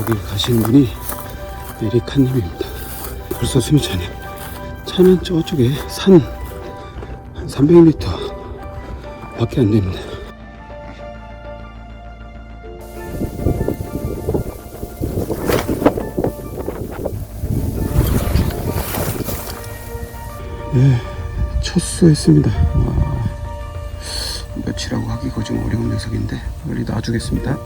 저기 가시는 분이 에리카님입니다. 벌써 숨이 차네. 차는 저쪽에 산 한 300m 밖에 안 됩니다. 예, 첫 수했습니다. 아, 며칠하고 하기가 좀 어려운 녀석인데 여기 놔주겠습니다.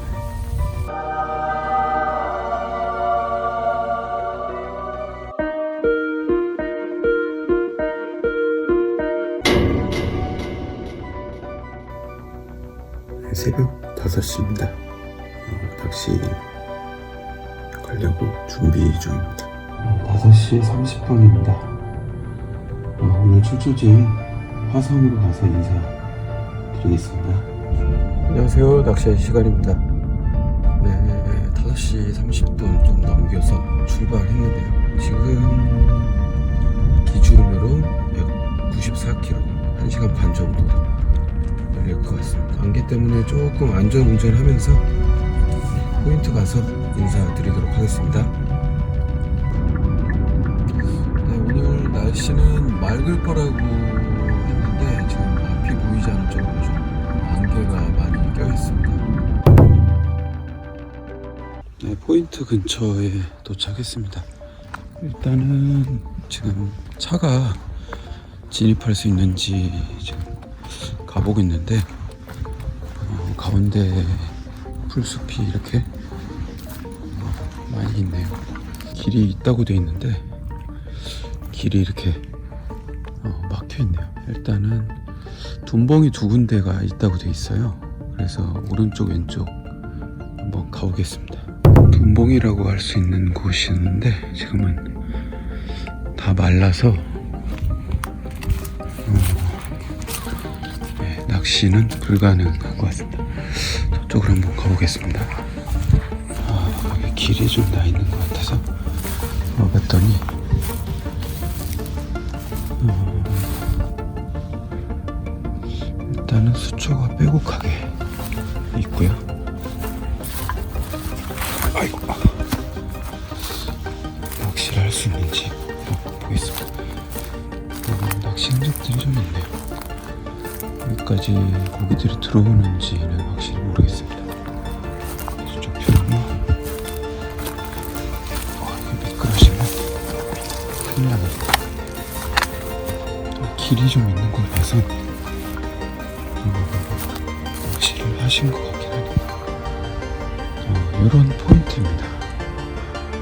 새벽 5시입니다. 어, 낚시 가려고 준비 중입니다. 5시 30분입니다. 어, 오늘 출조지인 화성으로 가서 인사 드리겠습니다. 안녕하세요. 낚시 시간입니다. 네, 5시 30분 좀 넘겨서 출발했는데요. 지금 기준으로 194km, 1시간 반 정도 걸릴 것 같습니다. 안개 때문에 조금 안전 운전하면서 포인트 가서 인사드리도록 하겠습니다. 네, 오늘 날씨는 맑을 거라고 했는데 지금 앞이 보이지 않을 정도로 좀 안개가 많이 껴있습니다. 네, 포인트 근처에 도착했습니다. 일단은 지금 차가 진입할 수 있는지 지금 가보고 있는데 어, 가운데 풀숲이 이렇게 어, 많이 있네요. 길이 있다고 돼 있는데 길이 이렇게 어, 막혀 있네요. 일단은 둔벙이 두 군데가 있다고 돼 있어요. 그래서 오른쪽 왼쪽 한번 가보겠습니다. 둔벙이라고 할 수 있는 곳이었는데 지금은 다 말라서 낚시는 불가능한 것 같습니다. 저쪽으로 한번 가보겠습니다. 아, 여기 길이 좀 나 있는 것 같아서 와봤더니 어, 일단은 수초가 빼곡하게 있고요. 아이고, 아. 낚시를 할 수 있는지 보겠습니다. 어, 낚시 흔적들이 좀 있네요. 여기까지 고기들이 들어오는지는 확실히 모르겠습니다. 저쪽 편이고 어, 미끄러지면 큰일 나겠다. 길이 좀 있는 걸 봐서 음, 낚시를 하신 것 같긴 하네요. 어, 이런 포인트입니다.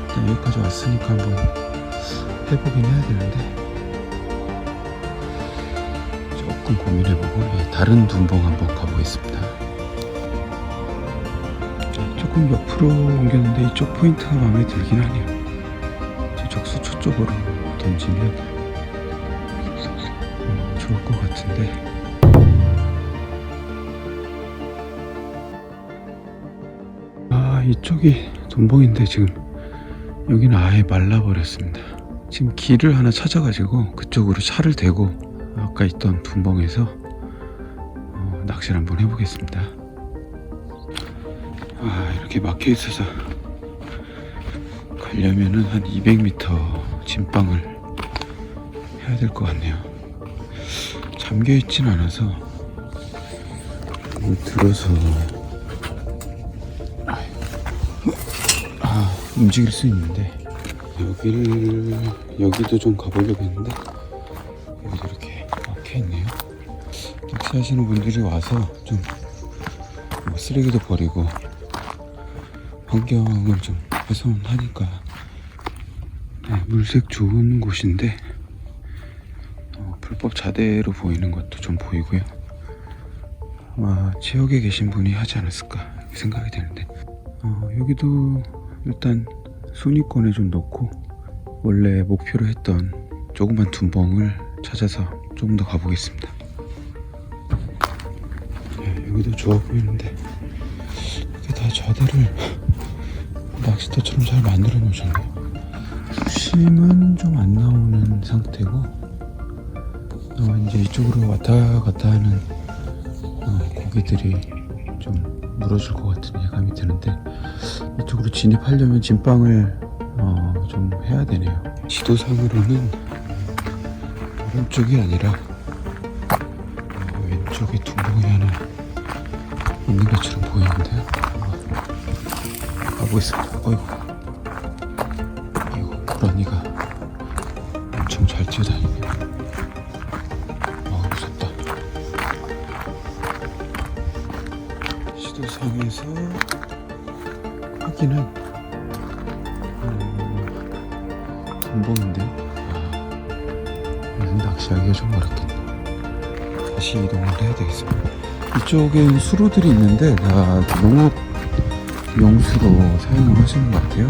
일단 여기까지 왔으니까 한번 해보긴 해야 되는데 조금 고민해보고 예, 다른 둔봉 한번 가보겠습니다. 예, 조금 옆으로 옮겼는데 이쪽 포인트가 마음에 들긴 하네요. 저쪽 수초 쪽으로 던지면 음, 좋을 것 같은데. 아 이쪽이 둔봉인데 지금 여기는 아예 말라버렸습니다. 지금 길을 하나 찾아가지고 그쪽으로 차를 대고 아까 있던 둔벙에서 어, 낚시를 한번 해보겠습니다. 아 이렇게 막혀 있어서 가려면은 한 200m 진방을 해야 될 것 같네요. 잠겨 있진 않아서 물 들어서 아 움직일 수 있는데 여기를 여기도 좀 가보려고 했는데 낚시하시는 분들이 와서 좀 뭐 쓰레기도 버리고 환경을 좀 훼손하니까 네, 물색 좋은 곳인데 어, 불법 자대로 보이는 것도 좀 보이고요. 아마 지역에 계신 분이 하지 않았을까 생각이 되는데 어, 여기도 일단 순위권에 좀 넣고 원래 목표로 했던 조그만 둔벙을 찾아서 조금 더 가보겠습니다. 네, 여기도 좋아 보이는데 이게 다 좌대를 낚시터처럼 잘 만들어 놓으셨네요. 수심은 좀 안 나오는 상태고 어, 이제 이쪽으로 왔다 갔다 하는 어, 고기들이 좀 물어줄 것 같은 예감이 드는데 이쪽으로 진입하려면 진방을 어, 좀 해야 되네요. 지도상으로는 오른쪽이 아니라 어, 왼쪽에 둥덩이 하나 있는 것처럼 보이는데요. 가보겠습니다. 어이구, 이거 고라니가 엄청 잘 뛰어다니네요. 아 무섭다. 시도상에서 확인은 음, 돈봉인데요. 아, 여기는 낚시하기가 좀 어렵겠네. 다시 이동을 해야 되겠습니다. 이쪽엔 수로들이 있는데 다 농업 용수로 사용을 하시는 것 같아요.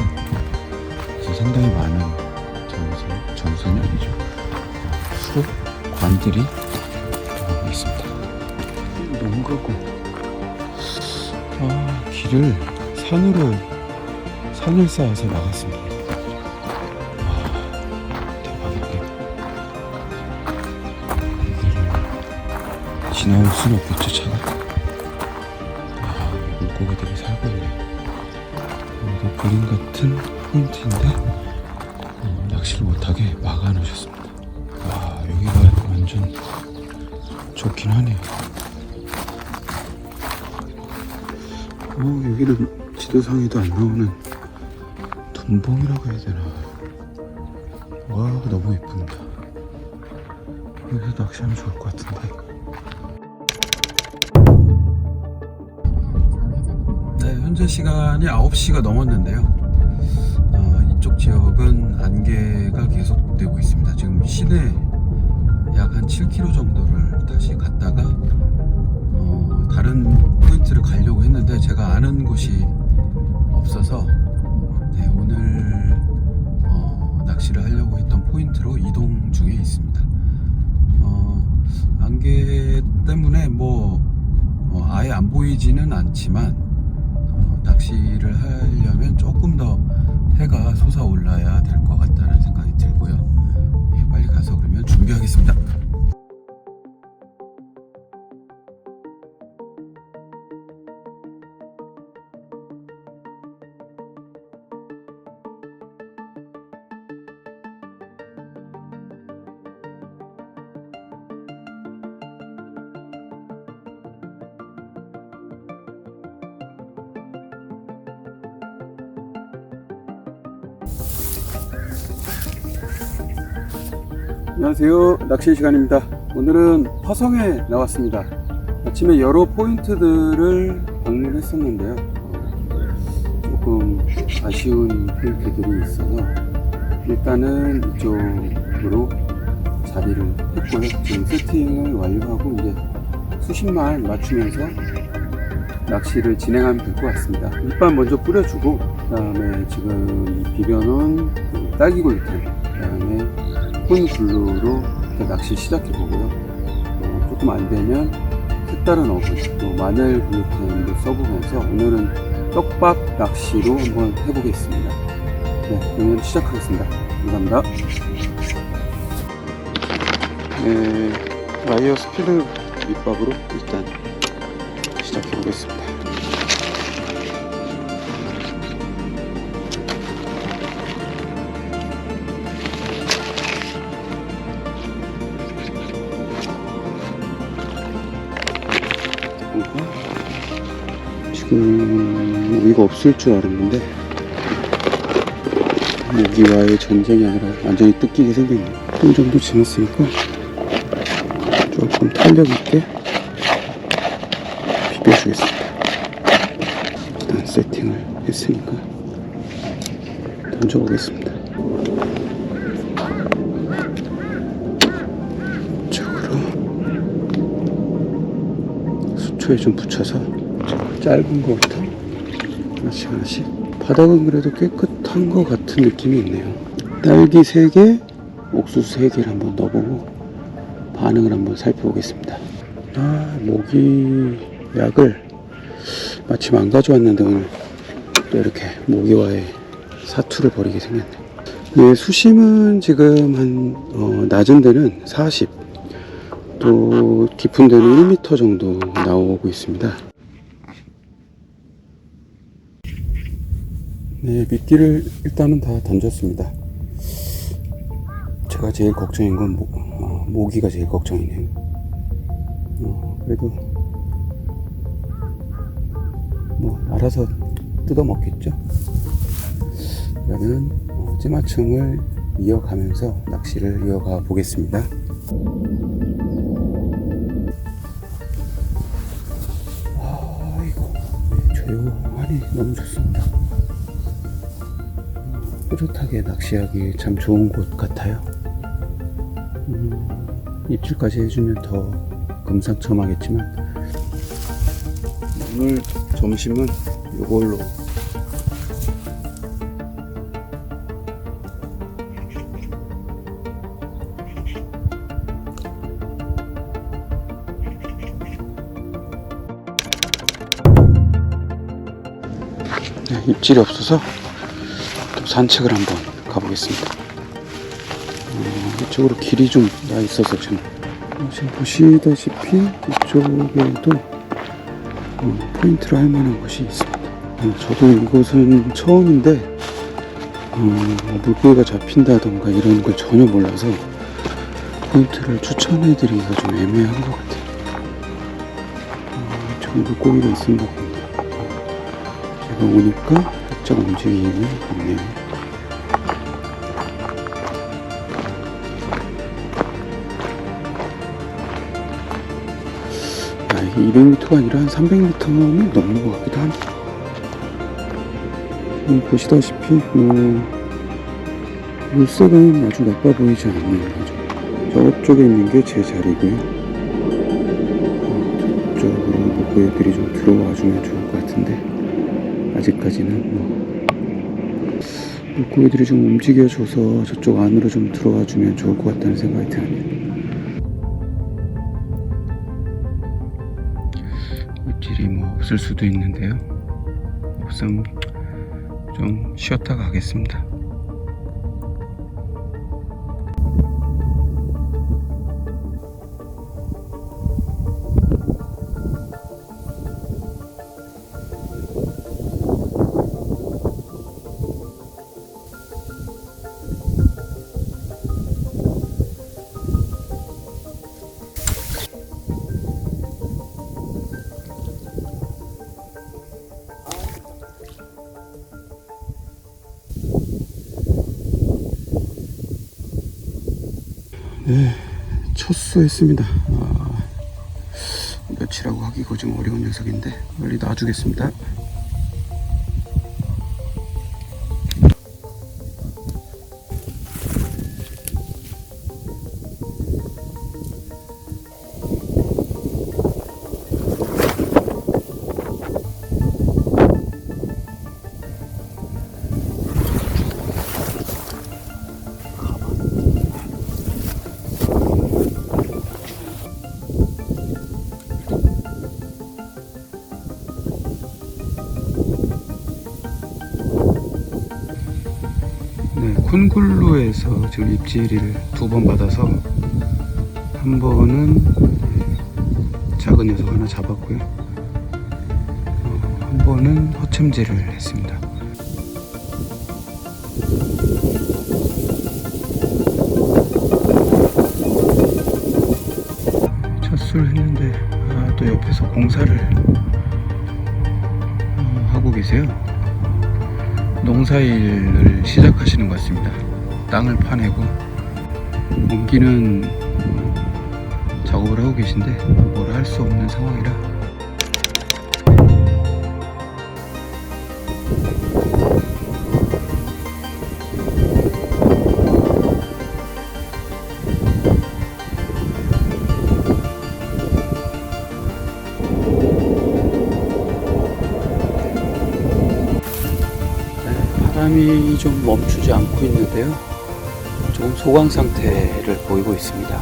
그래서 상당히 많은 전선, 전선이 아니죠. 수로 관들이 어, 있습니다. 농가고 아 길을 산으로 산을 쌓아서 나갔습니다. 지나올 수는 없겠죠 차가. 아 물고기들이 살고 있네요. 여기도 그림 같은 포인트인데 어, 낚시를 못하게 막아 놓으셨습니다. 와 여기가 완전 좋긴 하네요. 어, 여기는 지도상에도 안 나오는 둔봉이라고 해야 되나. 와, 너무 예쁩니다. 여기서 낚시하면 좋을 것 같은데. 현재 시간이 9시가 넘었는데요. 어, 이쪽 지역은 안개가 계속되고 있습니다. 지금 시내 약 한 7km 정도를 다시 갔다가 어, 다른 포인트를 가려고 했는데 제가 아는 곳이 없어서 네, 오늘 어, 낚시를 하려고 했던 포인트로 이동 중에 있습니다. 어, 안개 때문에 뭐 어, 아예 안 보이지는 않지만 어, 낚시를 하려면 조금 더 해가 솟아올라야 될 것 같다는 생각이 들고요. 예, 빨리 가서 그러면 준비하겠습니다. 안녕하세요. 낚시 시간입니다. 오늘은 화성에 나왔습니다. 아침에 여러 포인트들을 방문했었는데요. 어, 조금 아쉬운 포인트들이 있어서 일단은 이쪽으로 자리를 했고요. 지금 세팅을 완료하고 이제 수심만 맞추면서 낚시를 진행하면 될 것 같습니다. 밑반 먼저 뿌려주고 그 다음에 지금 비벼놓은 그 딸기골템 그다음에 일단 낚시 시작해 보고요. 어, 조금 안 되면 색다른 어분 또 마늘 글루텐도 써보면서 오늘은 떡밥 낚시로 한번 해보겠습니다. 네, 그러면 시작하겠습니다. 감사합니다. 네, 라이어 스피드 밑밥으로 일단 시작해 보겠습니다. 없을 줄 알았는데 모기와의 전쟁이 아니라 완전히 뜯기게 생겼네요. 한 정도 지났으니까 조금 탄력 있게 비벼주겠습니다. 일단 세팅을 했으니까 던져보겠습니다. 이쪽으로 수초에 좀 붙여서 짧은 거부터 하나씩 하나씩 바닥은 그래도 깨끗한 것 같은 느낌이 있네요. 딸기 3개, 옥수수 3개를 한번 넣어보고 반응을 한번 살펴보겠습니다. 아, 모기 약을 마침 안 가져왔는데 오늘 또 이렇게 모기와의 사투를 벌이게 생겼네. 네, 수심은 지금 한 어, 낮은 데는 40, 또 깊은 데는 1m 정도 나오고 있습니다. 네, 미끼를 일단은 다 던졌습니다. 제가 제일 걱정인 건 모, 어, 모기가 제일 걱정이네요. 어, 그래도 뭐 알아서 뜯어 먹겠죠. 그러면 어, 찌마층을 이어가면서 낚시를 이어가 보겠습니다. 아이고 조용하니 너무 좋습니다. 뿌듯하게 낚시하기 참 좋은 곳 같아요. 음, 입질까지 해주면 더 금상첨화겠지만 오늘 점심은 이걸로 네, 입질이 없어서 또 산책을 한번 가보겠습니다. 어, 이쪽으로 길이 좀 나 있어서 좀 어, 지금 보시다시피 이쪽에도 어, 포인트를 할 만한 곳이 있습니다. 어, 저도 이곳은 처음인데 어, 물고기가 잡힌다던가 이런 걸 전혀 몰라서 포인트를 추천해드리기가 좀 애매한 것 같아요. 어, 저기 물고기가 있습니다. 제가 오니까 살짝 움직임이 있네요. 200m가 아니라 한 300m는 넘는 것 같기도 합니다. 음, 보시다시피 뭐 물색은 아주 나빠 보이지 않네요. 저쪽에 있는 게 제 자리고요. 어, 저쪽으로 물고기들이 좀 들어와 주면 좋을 것 같은데 아직까지는 뭐 물고기들이 좀 움직여줘서 저쪽 안으로 좀 들어와 주면 좋을 것 같다는 생각이 드네요. 없을 수도 있는데요. 우선 좀 쉬었다 가겠습니다. 첫 수했습니다. 아, 몇이라고 하기가 좀 어려운 녀석인데 빨리 놔주겠습니다. 네, 콘글루에서 지금 입질을 두 번 받아서 한 번은 작은 녀석 하나 잡았고요. 어, 한 번은 허첨질을 했습니다. 첫술 했는데 아, 또 옆에서 공사를 어, 하고 계세요. 농사일을 시작하시는 것 같습니다. 땅을 파내고 옮기는 작업을 하고 계신데 뭘 할 수 없는 상황이라 좀 멈추지 않고 있는데요. 조금 소강 상태를 보이고 있습니다.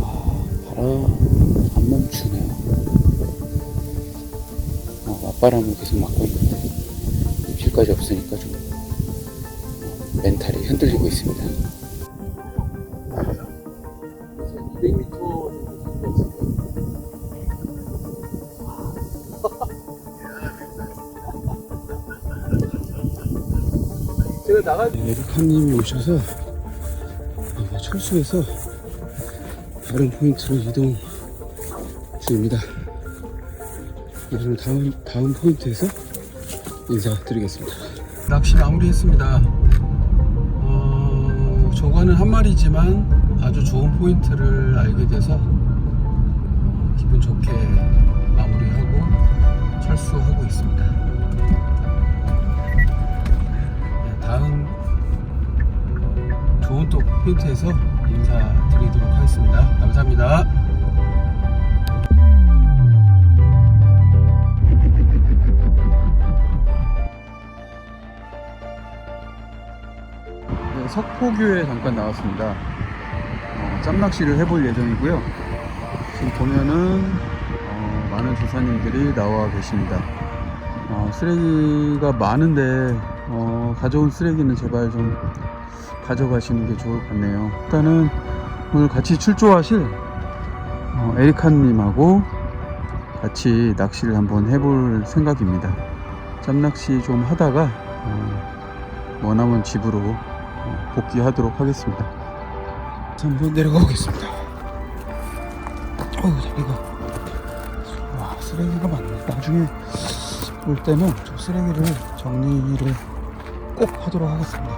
아, 바람 안 멈추네요. 어, 맞바람을 계속 맞고 있는데 입질까지 없으니까 좀 어, 멘탈이 흔들리고 있습니다. 제가 나갈 네, 에리카님이 오셔서 철수해서 다른 포인트로 이동 중입니다. 그럼 다음 다음 포인트에서 인사드리겠습니다. 낚시 마무리했습니다. 어, 저거는 한 마리지만 아주 좋은 포인트를 알게 돼서 포인트에서 인사드리도록 하겠습니다. 감사합니다. 네, 석포교에 잠깐 나왔습니다. 어, 짬낚시를 해볼 예정이고요. 지금 보면은 어, 많은 조사님들이 나와 계십니다. 어, 쓰레기가 많은데 어, 가져온 쓰레기는 제발 좀 가져가시는 게 좋을 것 같네요. 일단은 오늘 같이 출조하실 어, 에리카님하고 같이 낚시를 한번 해볼 생각입니다. 짬낚시 좀 하다가 어, 머나먼 집으로 어, 복귀하도록 하겠습니다. 자, 한번 내려가 보겠습니다. 어우, 다리가. 와, 쓰레기가 많네. 나중에 올 때는 저 쓰레기를 정리를 꼭 하도록 하겠습니다.